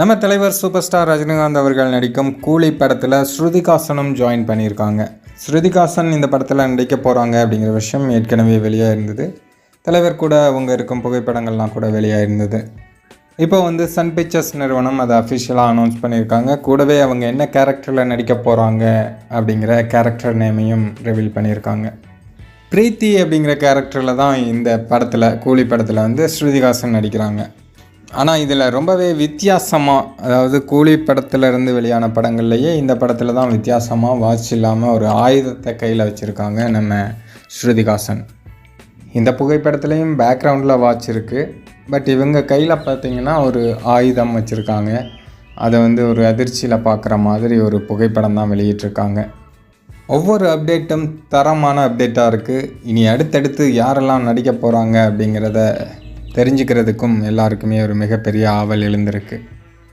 நம்ம தலைவர் super star Rajinikanth அவர்கள் நடிக்கும் கூலி படத்தில் ஸ்ருதிகாசனும் ஜாயின் பண்ணியிருக்காங்க. ஸ்ருதிகாசன் இந்த படத்தில் நடிக்க போகிறாங்க அப்படிங்கிற விஷயம் ஏற்கனவே வெளியாக இருந்தது. தலைவர் கூட அவங்க இருக்கும் புகைப்படங்கள்லாம் கூட வெளியாக இருந்தது. இப்போ வந்து சன் பிக்சர்ஸ் நிறுவனம் அதை அஃபிஷியலாக அனௌன்ஸ் பண்ணியிருக்காங்க. கூடவே அவங்க என்ன கேரக்டரில் நடிக்க போகிறாங்க அப்படிங்கிற கேரக்டர் நேமையும் ரிவீல் பண்ணியிருக்காங்க. பிரீத்தி அப்படிங்கிற கேரக்டரில் தான் இந்த படத்தில் கூலி படத்தில் வந்து ஸ்ருதிகாசன் நடிக்கிறாங்க. ஆனால் இதில் ரொம்பவே வித்தியாசமாக அதாவது கூலி படத்துல இருந்து வெளியான படங்கள்லேயே இந்த படத்தில் தான் வித்தியாசமாக வாட்ச் இல்லாமல் ஒரு ஆயுதத்தை கையில் வச்சுருக்காங்க நம்ம ஸ்ருதிகாசன் இந்த புகைப்படத்துலேயும் பேக்ரவுண்டில் வாட்ச் இருக்குது பட் இவங்க கையில் பார்த்தீங்கன்னா ஒரு ஆயுதம் வச்சுருக்காங்க. அதை வந்து ஒரு அதிர்ச்சியில் பார்க்குற மாதிரி ஒரு புகைப்படம் தான் வெளியிட்டிருக்காங்க. ஒவ்வொரு அப்டேட்டும் தரமான அப்டேட்டாக இருக்குது இனி அடுத்தடுத்து யாரெல்லாம் நடிக்க போகிறாங்க அப்படிங்கிறத தெரிஞ்சுக்கிறதுக்கும் எல்லாருக்குமே ஒரு மிகப்பெரிய ஆவல் எழுந்திருக்கு.